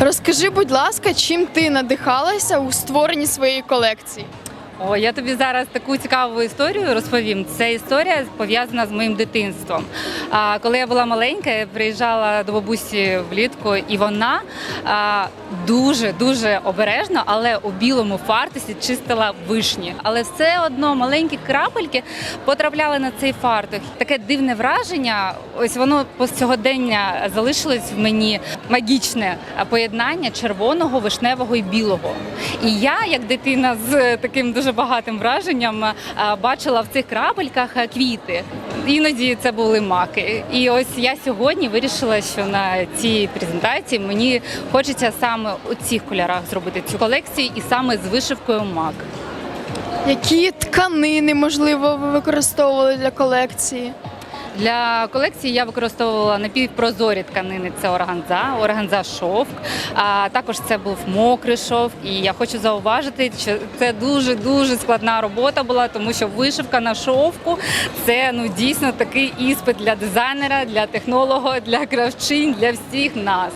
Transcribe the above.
Розкажи, будь ласка, чим ти надихалася у створенні своєї колекції? О, я тобі зараз таку цікаву історію розповім. Це історія пов'язана з моїм дитинством. А коли я була маленька, я приїжджала до бабусі влітку, і вона а, дуже дуже обережно, але у білому фартусі чистила вишні. Але все одно маленькі крапельки потрапляли на цей фартух. Таке дивне враження. Ось воно по сьогодення залишилось в мені магічне поєднання червоного, вишневого і білого. І я, як дитина з таким дуже багатим враженням, е, бачила в цих крапельках е, квіти. Іноді це були маки. І ось я сьогодні вирішила, що на цій презентації мені хочеться саме у цих кольорах зробити цю колекцію, і саме з вишивкою мак. Які тканини, можливо, ви використовували для колекції? Для колекції я використовувала напівпрозорі тканини. Це органза, органза шовк. А також це був мокрий шовк. І я хочу зауважити, що це дуже дуже складна робота була, тому що вишивка на шовку це ну дійсно такий іспит для дизайнера, для технолога, для кравчинь, для всіх нас.